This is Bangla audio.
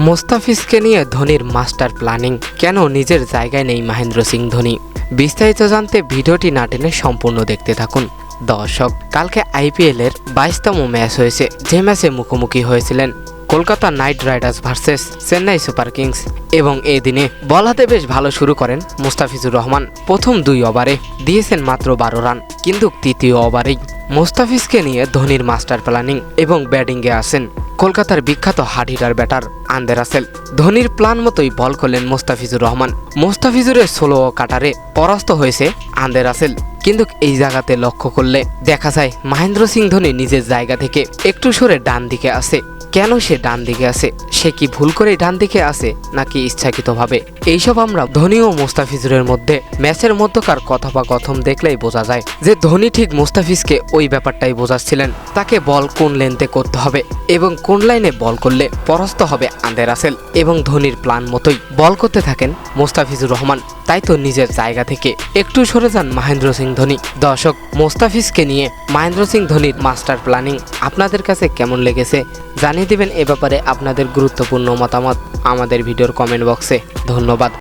মোস্তাফিজকে নিয়ে ধোনির মাস্টার প্ল্যানিং। কেন নিজের জায়গায় নেই মহেন্দ্র সিং ধোনি? বিস্তারিত জানতে ভিডিওটি না টেনে সম্পূর্ণ দেখতে থাকুন। দর্শক, কালকে আইপিএল এর বাইশতম ম্যাচ হয়েছে, যে ম্যাচে মুখোমুখি হয়েছিলেন Kolkata Knight Riders versus Chennai Super Kings. এবং এই দিনে বল হাতে বেশ ভালো শুরু করেন মুস্তাফিজুর রহমান। প্রথম দুই ওভারে দিয়েছেন মাত্র বারো রান, কিন্তু তৃতীয় ওভারেই মুস্তাফিজকে নিয়ে ধোনির মাস্টার প্ল্যানিং এবং ব্যাটিংয়ে আসেন কলকাতার বিখ্যাত hard hitter batter Andre Russell ধোনির প্ল্যান মতোই বল করলেন মোস্তাফিজুর রহমান। মোস্তাফিজুরের ষোলো কাটারে পরাস্ত হয়েছে আন্দে রাসেল। কিন্তু এই জায়গাতে লক্ষ্য করলে দেখা যায় মহেন্দ্র সিং ধোনি নিজের জায়গা থেকে একটু সরে ডান দিকে আসে কেন সে ডান দিকে আসে সে কি ভুল করে ডান দিকে আসে নাকি ইচ্ছাকৃতভাবে? এইসব আমরা ধোনি ও মোস্তাফিজুরের মধ্যে ম্যাচের মধ্যকার কথোপকথন দেখলেই বোঝা যায় যে ধোনি ঠিক মোস্তাফিজকে ওই ব্যাপারটাই বোঝাচ্ছিলেন। তাকে বল কোন লেন্থে করতে হবে এবং কোন লাইনে বল করলে পরাস্ত হবে আন্দে রাসেল এবং ধোনির প্ল্যান মতোই বল করতে থাকেন মোস্তাফিজুর রহমান। তাই তো নিজের জায়গা থেকে একটু সরে যান মহেন্দ্র সিং ধোনি দর্শক, মোস্তাফিজকে নিয়ে মহেন্দ্র সিং ধোনির মাস্টার প্ল্যানিং আপনাদের কাছে কেমন লেগেছে জানিয়ে দেবেন এ ব্যাপারে আপনাদের গুরুত্বপূর্ণ মতামত আমাদের ভিডিওর কমেন্ট বক্সে। ধন্যবাদ।